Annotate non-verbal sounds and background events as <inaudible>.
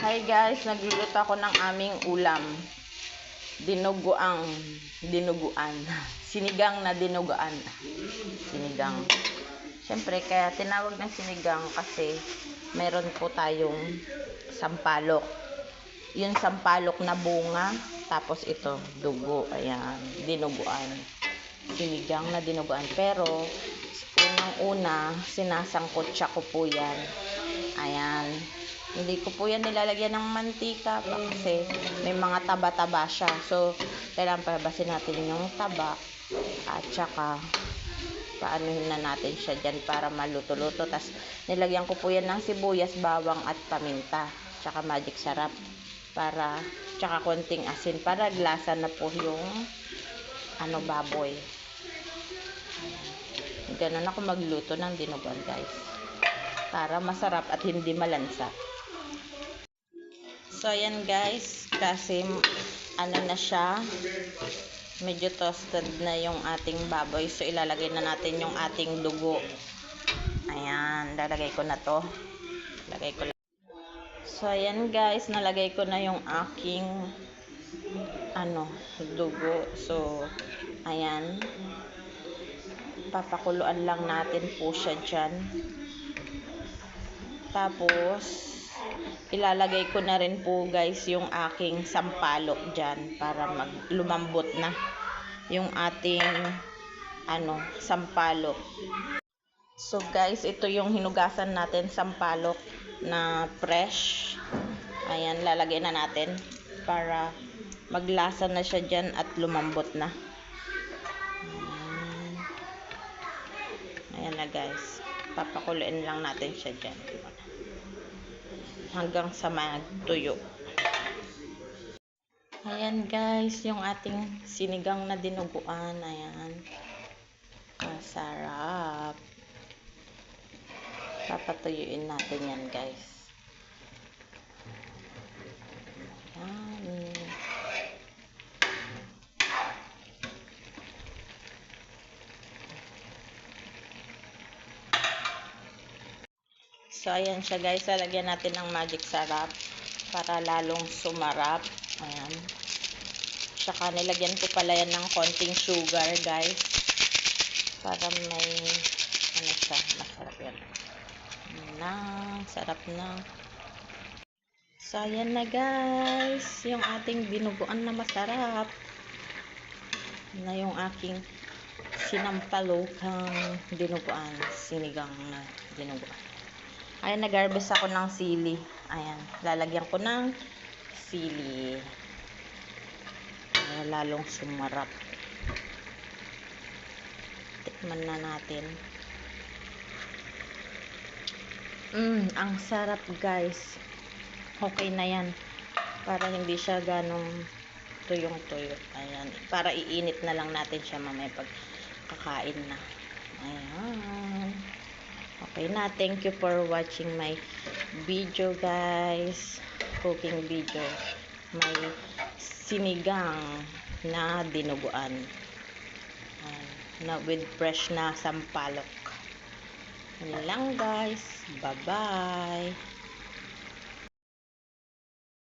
Hi guys, nagluluto ako ng aming ulam. Dinuguang, dinuguan. <laughs> Sinigang na dinuguan. Sinigang. Siyempre, kaya tinawag ng sinigang kasi meron po tayong sampalok. Yung sampalok na bunga, tapos ito, dugo. Ayan, dinuguan. Sinigang na dinuguan. Pero, unang-una, sinasangkot siya ko po yan. Ayan. Hindi ko po yan nilalagyan ng mantika kasi may mga taba-taba siya. So, kailangan pabasin natin yung taba at saka paanuhin na natin siya dyan para maluto-luto. Tapos, nilagyan ko po yan ng sibuyas, bawang at paminta. Tsaka magic sarap para, tsaka konting asin para glasa na po yung ano baboy. Ganun ako magluto ng dinuguan guys. Para masarap at hindi malansa. So, ayan guys, kasi ano na siya, medyo toasted na yung ating baboy. So, ilalagay na natin yung ating dugo. Ayan, lalagay ko na to. Lagay ko. So, ayan guys, nalagay ko na yung aking ano, dugo. So, ayan. Papakuluan lang natin po siya dyan. Tapos, ilalagay ko na rin po guys yung aking sampalok dyan para mag lumambot na yung ating ano, sampalok. So guys, ito yung hinugasan natin sampalok na fresh. Ayan, lalagay na natin para maglasa na siya dyan at lumambot na. Ayan. Na guys. Papakuluin lang natin siya dyan hanggang sa magtuyo. Ayan guys, yung ating sinigang na dinuguan. Ayan. Masarap. Papatuyuin natin yan guys. Ayan. So, ayan siya guys. Lalagyan natin ng magic sarap para lalong sumarap. Ayan. Tsaka nilagyan ko pala yan ng konting sugar guys. Para may ano siya. Masarap yan. Na. Sarap na. So, ayan na guys. Yung ating binuguan na masarap. Na yung aking sinampalokang dinuguan. Sinigang na dinuguan. Ayan, nag-harvest ako ng sili. Ayan, lalagyan ko ng sili. Para lalong sumarap. Tikman na natin. Mmm, ang sarap guys. Okay na yan. Para hindi siya ganong tuyong-tuyo. Ayan, para iinit na lang natin siya mamaya pag kakain na. Ayan. Okay na. Thank you for watching my video guys. Cooking video. May sinigang na dinuguan. Na with fresh na sampalok. Yan lang guys. Bye-bye.